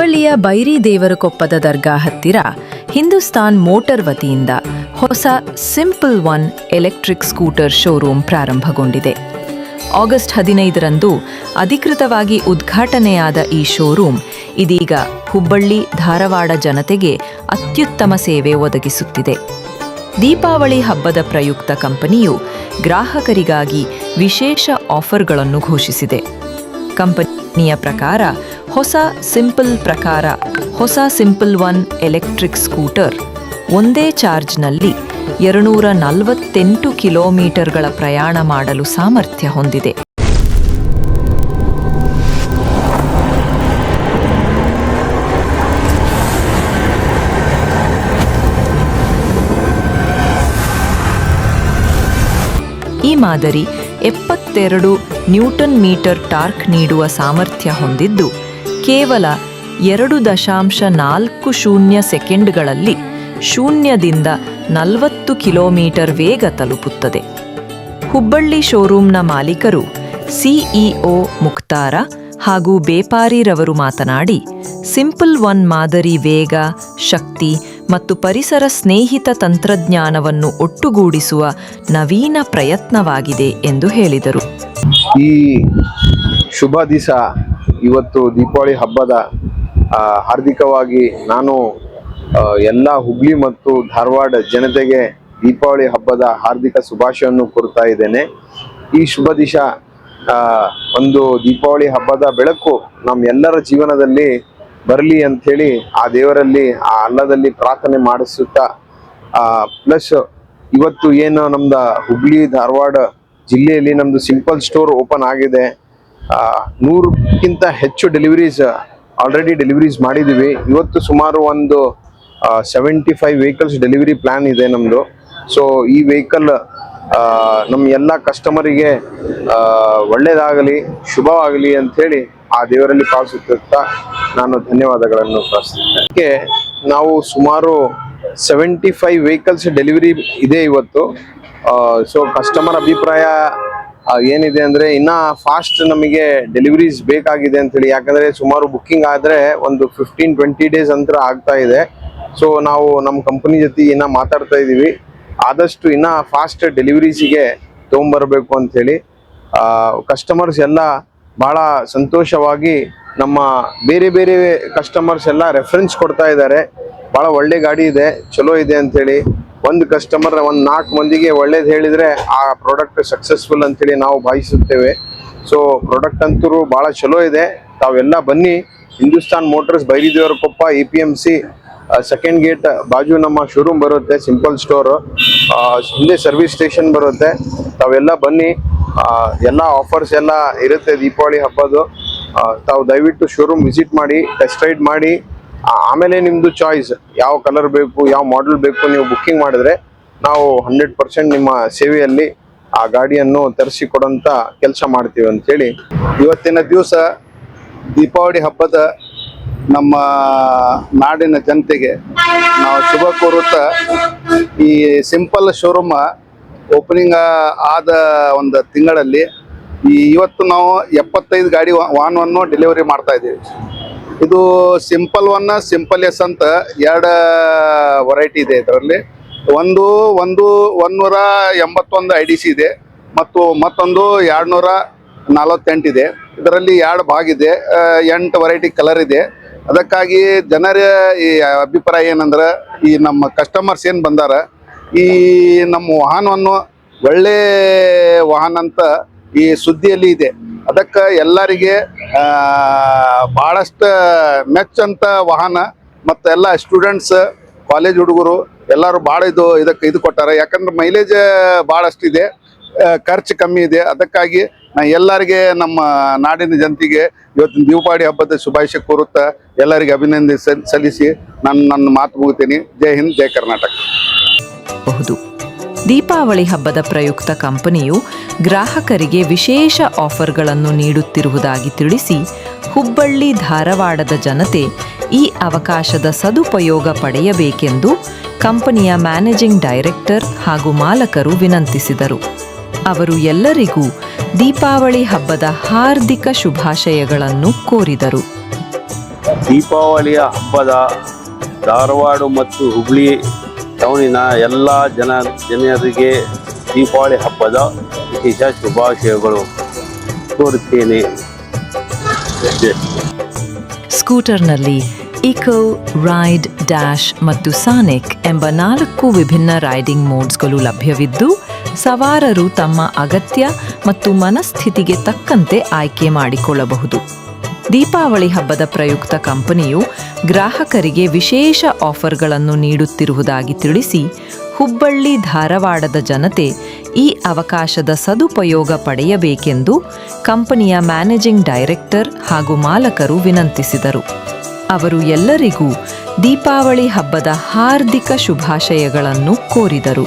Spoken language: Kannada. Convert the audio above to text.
ಹುಬ್ಬಳ್ಳಿಯ ಬೈರಿ ದೇವರಕೊಪ್ಪದ ದರ್ಗಾ ಹತ್ತಿರ ಹಿಂದೂಸ್ತಾನ್ ಮೋಟರ್ ವತಿಯಿಂದ ಹೊಸ Simple One electric scooter showroom ಪ್ರಾರಂಭಗೊಂಡಿದೆ. August ಹದಿನೈದರಂದು ಅಧಿಕೃತವಾಗಿ ಉದ್ಘಾಟನೆಯಾದ ಈ ಶೋರೂಮ್ ಇದೀಗ ಹುಬ್ಬಳ್ಳಿ ಧಾರವಾಡ ಜನತೆಗೆ ಅತ್ಯುತ್ತಮ ಸೇವೆ ಒದಗಿಸುತ್ತಿದೆ. ದೀಪಾವಳಿ ಹಬ್ಬದ ಪ್ರಯುಕ್ತ ಕಂಪನಿಯು ಗ್ರಾಹಕರಿಗಾಗಿ ವಿಶೇಷ ಆಫರ್ಗಳನ್ನು ಘೋಷಿಸಿದೆ. ಕಂಪನಿಯ ಪ್ರಕಾರ ಹೊಸ ಸಿಂಪಲ್ ಪ್ರಕಾರ, ಹೊಸ ಸಿಂಪಲ್ ಒನ್ ಎಲೆಕ್ಟ್ರಿಕ್ ಸ್ಕೂಟರ್ ಒಂದೇ ಚಾರ್ಜ್ನಲ್ಲಿ ಎರಡುನೂರ ನಲವತ್ತೆಂಟು ಕಿಲೋಮೀಟರ್ಗಳ ಪ್ರಯಾಣ ಮಾಡಲು ಸಾಮರ್ಥ್ಯ ಹೊಂದಿದೆ. ಈ ಮಾದರಿ ಎಪ್ಪತ್ತೆರಡು ನ್ಯೂಟನ್ ಮೀಟರ್ ಟಾರ್ಕ್ ನೀಡುವ ಸಾಮರ್ಥ್ಯ ಹೊಂದಿದ್ದು ಕೇವಲ ಎರಡು ದಶಾಂಶ ನಾಲ್ಕು ಶೂನ್ಯ ಸೆಕೆಂಡ್ಗಳಲ್ಲಿ ಶೂನ್ಯದಿಂದ ನಲವತ್ತು ಕಿಲೋಮೀಟರ್ ವೇಗ ತಲುಪುತ್ತದೆ. ಹುಬ್ಬಳ್ಳಿ ಶೋರೂಮ್ನ ಮಾಲೀಕರು ಸಿಇಒ ಮುಕ್ತಾರ ಹಾಗೂ ಬೇಪಾರಿರವರು ಮಾತನಾಡಿ, ಸಿಂಪಲ್ ಒನ್ ಮಾದರಿ ವೇಗ, ಶಕ್ತಿ ಮತ್ತು ಪರಿಸರ ಸ್ನೇಹಿತ ತಂತ್ರಜ್ಞಾನವನ್ನು ಒಟ್ಟುಗೂಡಿಸುವ ನವೀನ ಪ್ರಯತ್ನವಾಗಿದೆ ಎಂದು ಹೇಳಿದರು. ಈ ಶುಭ ದಿವಸ ಇವತ್ತು ದೀಪಾವಳಿ ಹಬ್ಬದ ಹಾರ್ದಿಕವಾಗಿ ನಾನು ಎಲ್ಲ ಹುಬ್ಳಿ ಮತ್ತು ಧಾರವಾಡ ಜನತೆಗೆ ದೀಪಾವಳಿ ಹಬ್ಬದ ಹಾರ್ದಿಕ ಶುಭಾಶಯವನ್ನು ಕೋರ್ತಾ ಇದ್ದೇನೆ. ಈ ಶುಭ ದಿಶ ಒಂದು ದೀಪಾವಳಿ ಹಬ್ಬದ ಬೆಳಕು ನಮ್ಮ ಎಲ್ಲರ ಜೀವನದಲ್ಲಿ ಬರಲಿ ಅಂಥೇಳಿ ಆ ದೇವರಲ್ಲಿ, ಆ ಅಲ್ಲದಲ್ಲಿ ಪ್ರಾರ್ಥನೆ ಮಾಡಿಸುತ್ತಾ ಪ್ಲಸ್ ಇವತ್ತು ಏನು ನಮ್ದು ಹುಬ್ಳಿ, ಧಾರವಾಡ ಜಿಲ್ಲೆಯಲ್ಲಿ ನಮ್ಮದು ಸಿಂಪಲ್ ಸ್ಟೋರ್ ಓಪನ್ ಆಗಿದೆ. ನೂರಕ್ಕಿಂತ ಹೆಚ್ಚು ಡೆಲಿವರೀಸ್ ಆಲ್ರೆಡಿ ಡೆಲಿವರೀಸ್ ಮಾಡಿದ್ದೀವಿ. ಇವತ್ತು ಸುಮಾರು ಒಂದು seventy five vehicles delivery plan ಇದೆ ನಮ್ಮದು ಸೊ ಈ ವೆಹಿಕಲ್ ನಮ್ಮ ಎಲ್ಲ ಕಸ್ಟಮರಿಗೆ ಒಳ್ಳೆಯದಾಗಲಿ ಶುಭವಾಗಲಿ ಅಂಥೇಳಿ ಆ ದೇವರಲ್ಲಿ ಪ್ರಾರ್ಥಿಸುತ್ತಾ ನಾನು ಧನ್ಯವಾದಗಳನ್ನು ಅದಕ್ಕೆ ನಾವು ಸುಮಾರು ಸೆವೆಂಟಿ ಫೈವ್ ವೆಹಿಕಲ್ಸ್ ಡೆಲಿವರಿ ಇದೆ ಇವತ್ತು. ಸೊ ಕಸ್ಟಮರ್ ಅಭಿಪ್ರಾಯ ಏನಿದೆ ಅಂದ್ರೆ ಇನ್ನ ಫಾಸ್ಟ್ ನಮಗೆ ಡೆಲಿವರೀಸ್ ಬೇಕಾಗಿದೆ ಅಂತೇಳಿ. ಯಾಕಂದ್ರೆ ಸುಮಾರು ಬುಕ್ಕಿಂಗ್ ಆದ್ರೆ ಒಂದು ಫಿಫ್ಟೀನ್ ಟ್ವೆಂಟಿ ಡೇಸ್ ಅಂತರ ಆಗ್ತಾ ಇದೆ. ಸೊ ನಾವು ನಮ್ಮ ಕಂಪನಿ ಜೊತೆ ಇನ್ನ ಮಾತಾಡ್ತಾ ಇದೀವಿ. ಆದಷ್ಟು ಇನ್ನ ಫಾಸ್ಟ್ ಡೆಲಿವರೀಸಿಗೆ ತೊಗೊಂಬರ್ಬೇಕು ಅಂತೇಳಿ. ಕಸ್ಟಮರ್ಸ್ ಎಲ್ಲ ಬಹಳ ಸಂತೋಷವಾಗಿ ನಮ್ಮ ಬೇರೆ ಬೇರೆ ಕಸ್ಟಮರ್ಸ್ ಎಲ್ಲ ರೆಫರೆನ್ಸ್ ಕೊಡ್ತಾ ಇದ್ದಾರೆ. ಬಹಳ ಒಳ್ಳೆ ಗಾಡಿ ಇದೆ, ಚಲೋ ಇದೆ ಅಂತೇಳಿ. ಒಂದು ಕಸ್ಟಮರ್ ಒಂದು ನಾಲ್ಕು ಮಂದಿಗೆ ಒಳ್ಳೇದು ಹೇಳಿದ್ರೆ ಆ ಪ್ರಾಡಕ್ಟ್ ಸಕ್ಸಸ್ಫುಲ್ ಅಂತೇಳಿ ನಾವು ಭಾವಿಸುತ್ತೇವೆ. ಸೊ ಪ್ರಾಡಕ್ಟ್ ಅಂತೂ ಭಾಳ ಚಲೋ ಇದೆ. ತಾವೆಲ್ಲ ಬನ್ನಿ. Hindustan motors Byridevarakoppa A P M C second gate ಬಾಜು ನಮ್ಮ ಶೋರೂಮ್ ಬರುತ್ತೆ ಸಿಂಪಲ್ ಸ್ಟೋರ್ ಹಿಂದೆ ಸರ್ವಿಸ್ ಸ್ಟೇಷನ್ ಬರುತ್ತೆ. ತಾವೆಲ್ಲ ಬನ್ನಿ. ಎಲ್ಲ ಆಫರ್ಸ್ ಎಲ್ಲ ಇರುತ್ತೆ ದೀಪಾವಳಿ ಹಬ್ಬದು. ತಾವು ದಯವಿಟ್ಟು ಶೋರೂಮ್ ವಿಸಿಟ್ ಮಾಡಿ ಟೆಸ್ಟ್ ರೈಡ್ ಮಾಡಿ. ಆಮೇಲೆ ನಿಮ್ಮದು ಚಾಯ್ಸ್ ಯಾವ ಕಲರ್ ಬೇಕು, ಯಾವ ಮಾಡೆಲ್ ಬೇಕು ನೀವು ಬುಕ್ಕಿಂಗ್ ಮಾಡಿದ್ರೆ ನಾವು ಹಂಡ್ರೆಡ್ ಪರ್ಸೆಂಟ್ ನಿಮ್ಮ ಸೇವೆಯಲ್ಲಿ ಆ ಗಾಡಿಯನ್ನು ತರಿಸಿ ಕೊಡೋಂಥ ಕೆಲಸ ಮಾಡ್ತೀವಿ ಅಂತೇಳಿ. ಇವತ್ತಿನ ದಿವಸ ದೀಪಾವಳಿ ಹಬ್ಬದ ನಮ್ಮ ನಾಡಿನ ಜನತೆಗೆ ನಾವು ಶುಭ ಕೋರುತ್ತಾ ಈ ಸಿಂಪಲ್ ಶೋರೂಮ್ ಓಪನಿಂಗ್ ಆದ ಒಂದು ತಿಂಗಳಲ್ಲಿ ಈ ಇವತ್ತು ನಾವು ಎಪ್ಪತ್ತೈದು ಗಾಡಿ ವಾಹನವನ್ನು ಡೆಲಿವರಿ ಮಾಡ್ತಾ ಇದ್ದೀವಿ. ಇದು ಸಿಂಪಲ್ ಒನ್, ಸಿಂಪಲ್ ಎಸ್ ಅಂತ ಎರಡು ವೆರೈಟಿ ಇದೆ ಇದರಲ್ಲಿ. ಒಂದು ಒಂದು ಒಂದೂರ ಎಂಬತ್ತೊಂದು ಐ ಡಿ ಸಿ ಇದೆ. ಮತ್ತು ಮತ್ತೊಂದು ಎರಡ್ನೂರ ನಲವತ್ತೆಂಟಿದೆ ಇದರಲ್ಲಿ ಎರಡು ಭಾಗ ಇದೆ. ಎಂಟು ವೆರೈಟಿ ಕಲರ್ ಇದೆ. ಅದಕ್ಕಾಗಿ ಜನರ ಈ ಅಭಿಪ್ರಾಯ ಏನಂದ್ರೆ, ಈ ನಮ್ಮ ಕಸ್ಟಮರ್ಸ್ ಏನು ಬಂದಾರ, ಈ ನಮ್ಮ ವಾಹನವನ್ನು ಒಳ್ಳೆ ವಾಹನ ಅಂತ ಈ ಸುದ್ದಿಯಲ್ಲಿ ಇದೆ. ಅದಕ್ಕೆ ಎಲ್ಲರಿಗೆ ಆ, ಭಾಳಷ್ಟು ಮೆಚ್ಚಂತ ವಾಹನ ಮತ್ತು ಎಲ್ಲ ಸ್ಟೂಡೆಂಟ್ಸ್ ಕಾಲೇಜ್ ಹುಡುಗರು ಎಲ್ಲರೂ ಭಾಳ ಇದು ಇದಕ್ಕೆ ಇದು ಕೊಟ್ಟಾರೆ. ಯಾಕಂದ್ರೆ ಮೈಲೇಜ್ ಭಾಳಷ್ಟು ಇದೆ ಖರ್ಚು ಕಮ್ಮಿ ಇದೆ. ಅದಕ್ಕಾಗಿ ನಾ ಎಲ್ಲರಿಗೆ ನಮ್ಮ ನಾಡಿನ ಜನತೆಗೆ ಇವತ್ತಿನ ದೀಪಾವಳಿ ಹಬ್ಬದ ಶುಭಾಶಯ ಕೋರುತ್ತಾ ಎಲ್ಲರಿಗೆ ಅಭಿನಂದಿಸ ಸಲ್ಲಿಸಿ ನಾನು ನನ್ನ ಮಾತು ಮುಗಿತೀನಿ. ಜೈ ಹಿಂದ್ ಜೈ ಕರ್ನಾಟಕ. ದೀಪಾವಳಿ ಹಬ್ಬದ ಪ್ರಯುಕ್ತ ಕಂಪನಿಯು ಗ್ರಾಹಕರಿಗೆ ವಿಶೇಷ ಆಫರ್ಗಳನ್ನು ನೀಡುತ್ತಿರುವುದಾಗಿ ತಿಳಿಸಿ, ಹುಬ್ಬಳ್ಳಿ ಧಾರವಾಡದ ಜನತೆ ಈ ಅವಕಾಶದ ಸದುಪಯೋಗ ಪಡೆಯಬೇಕೆಂದು ಕಂಪನಿಯ ಮ್ಯಾನೇಜಿಂಗ್ ಡೈರೆಕ್ಟರ್ ಹಾಗೂ ಮಾಲಕರು ವಿನಂತಿಸಿದರು. ಅವರು ಎಲ್ಲರಿಗೂ ದೀಪಾವಳಿ ಹಬ್ಬದ ಹಾರ್ದಿಕ ಶುಭಾಶಯಗಳನ್ನು ಕೋರಿದರು. ದೀಪಾವಳಿಯ ಹಬ್ಬದ ಧಾರವಾಡ ಮತ್ತು ಹುಬ್ಳಿ ಟೌನಿನ ಎಲ್ಲ ಜನ ಜನರಿಗೆ ದೀಪಾವಳಿ ಹಬ್ಬದ ವಿಶೇಷ ಶುಭಾಶಯಗಳು ಕೋರುತ್ತೇನೆ. ಸ್ಕೂಟರ್ನಲ್ಲಿ ಇಕೋ, ರೈಡ್, ಡ್ಯಾಶ್ ಮತ್ತು ಸಾನಿಕ್ ಎಂಬ ನಾಲ್ಕು ವಿಭಿನ್ನ ರೈಡಿಂಗ್ ಮೋಡ್ಸ್ಗಳು ಲಭ್ಯವಿದ್ದು, ಸವಾರರು ತಮ್ಮ ಅಗತ್ಯ ಮತ್ತು ಮನಸ್ಥಿತಿಗೆ ತಕ್ಕಂತೆ ಆಯ್ಕೆ ಮಾಡಿಕೊಳ್ಳಬಹುದು ದೀಪಾವಳಿ ಹಬ್ಬದ ಪ್ರಯುಕ್ತ ಕಂಪನಿಯು ಗ್ರಾಹಕರಿಗೆ ವಿಶೇಷ ಆಫರ್ಗಳನ್ನು ನೀಡುತ್ತಿರುವುದಾಗಿ ತಿಳಿಸಿ, ಹುಬ್ಬಳ್ಳಿ ಧಾರವಾಡದ ಜನತೆ ಈ ಅವಕಾಶದ ಸದುಪಯೋಗ ಪಡೆಯಬೇಕೆಂದು ಕಂಪನಿಯ ಮ್ಯಾನೇಜಿಂಗ್ ಡೈರೆಕ್ಟರ್ ಹಾಗೂ ಮಾಲಕರು ವಿನಂತಿಸಿದರು. ಅವರು ಎಲ್ಲರಿಗೂ ದೀಪಾವಳಿ ಹಬ್ಬದ ಹಾರ್ದಿಕ ಶುಭಾಶಯಗಳನ್ನು ಕೋರಿದರು.